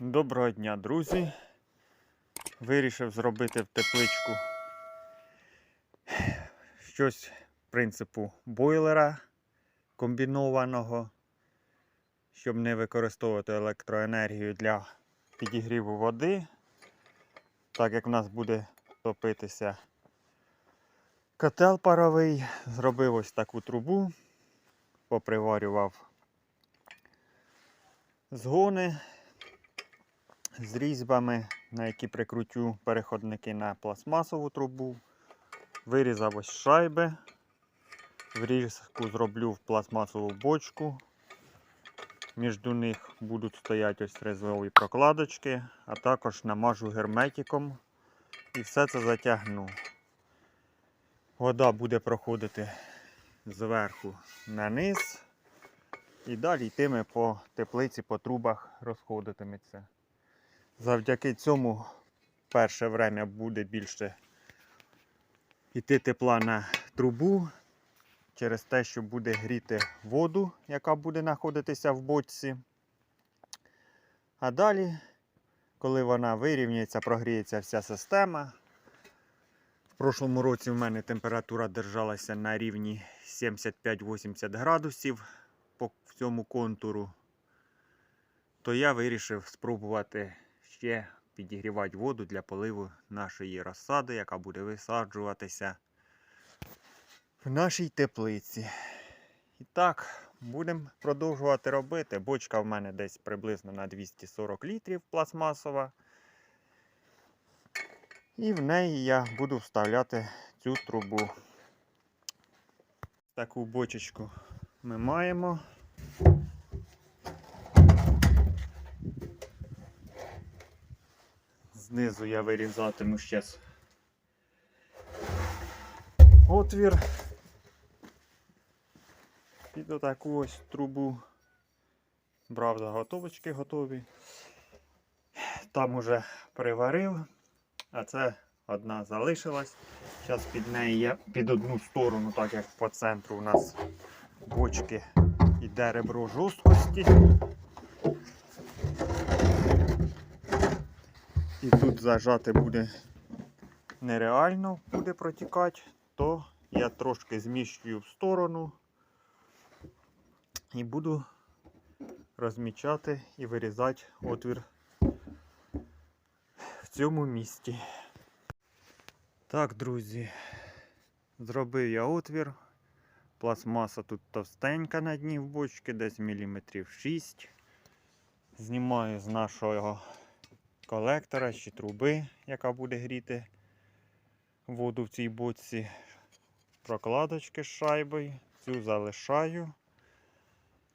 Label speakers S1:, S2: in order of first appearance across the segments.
S1: Доброго дня, друзі. Вирішив зробити в тепличку щось принципу бойлера комбінованого, щоб не використовувати електроенергію для підігріву води, так як в нас буде топитися котел паровий, зробив ось таку трубу, поприварював згони з різьбами, на які прикрутю переходники на пластмасову трубу. Вирізав ось шайби. Врізку зроблю в пластмасову бочку. Між них будуть стояти ось резьові прокладочки, а також намажу герметиком і все це затягну. Вода буде проходити зверху на низ і далі йтиме по теплиці, по трубах розходитиметься. Завдяки цьому перше время буде більше йти тепла на трубу через те, що буде гріти воду, яка буде знаходитися в бочці. А далі, коли вона вирівняється, прогріється вся система. В прошлому році в мене температура держалася на рівні 75-80 градусів по цьому контуру, то я вирішив спробувати ще підігрівати воду для поливу нашої розсади, яка буде висаджуватися в нашій теплиці. І так, будемо продовжувати робити. Бочка в мене десь приблизно на 240 літрів пластмасова. І в неї я буду вставляти цю трубу. Таку бочечку ми маємо. Знизу я вирізатиму ще отвір під отаку ось трубу. Брав заготовочки готові. Там уже приварив, а це одна залишилась. Зараз під неї я під одну сторону, так як по центру у нас бочки йде ребро жорсткості. І тут зажати буде нереально буде протікати, то я трошки зміщую в сторону і буду розмічати і вирізати отвір в цьому місці. Так, друзі, зробив я отвір. Пластмаса тут товстенька на дні в бочці, десь міліметрів 6. Знімаю з нашого колектора чи труби, яка буде гріти воду в цій бочці. Прокладочки з шайбою. Цю залишаю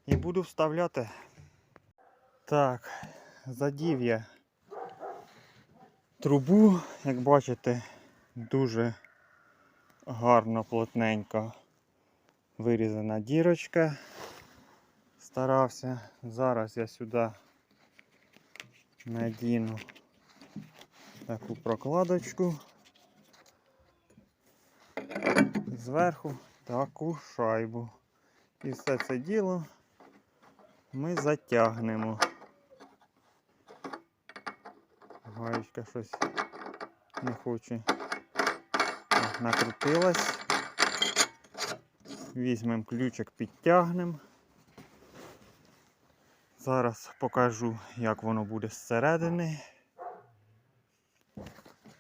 S1: і буду вставляти. Так, задів я трубу, як бачите, дуже гарно, плотненько вирізана дірочка. Старався. Зараз я сюди надіну таку прокладочку. Зверху таку шайбу. І все це діло ми затягнемо. Гаєчка щось не хоче. Накрутилась. Візьмемо ключик, підтягнемо. Зараз покажу, як воно буде зсередини.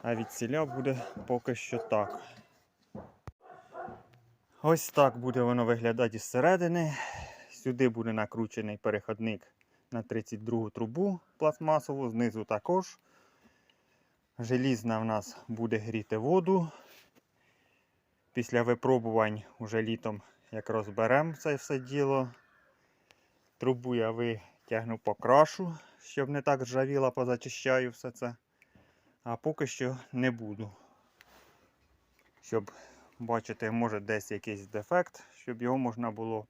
S1: А від ціля буде поки що так. Ось так буде воно виглядати зсередини. Сюди буде накручений переходник на 32 трубу пластмасову, знизу також. Желізна в нас буде гріти воду. Після випробувань уже літом, як розберемо це все діло. Трубу я витягну покрашу, щоб не так ржавіла, позачищаю все це. А поки що не буду. Щоб бачити, може десь якийсь дефект, щоб його можна було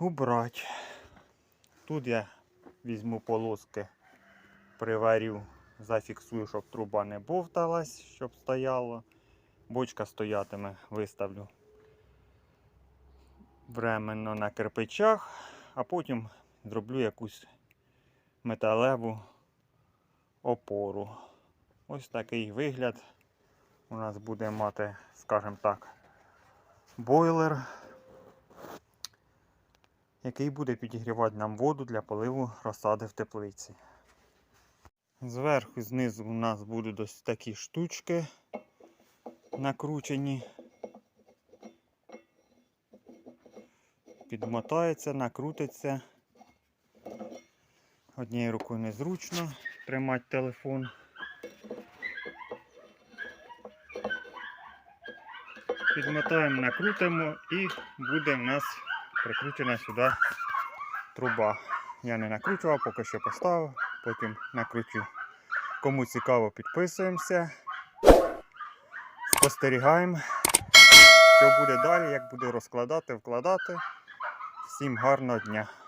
S1: убрати. Тут я візьму полоски, приварю, зафіксую, щоб труба не бовталась, щоб стояло. Бочка стоятиме, виставлю временно на кирпичах, а потім зроблю якусь металеву опору. Ось такий вигляд у нас буде мати, скажімо так, бойлер, який буде підігрівати нам воду для поливу розсади в теплиці. Зверху, знизу у нас будуть ось такі штучки накручені. Підмотається, накрутиться. Однією рукою незручно тримати телефон. Підмотаємо, накрутимо і буде в нас прикручена сюди труба. Я не накручував, поки що поставив, потім накручу. Кому цікаво, підписуємося. Спостерігаємо, що буде далі, як буду розкладати, вкладати. Всім гарного дня!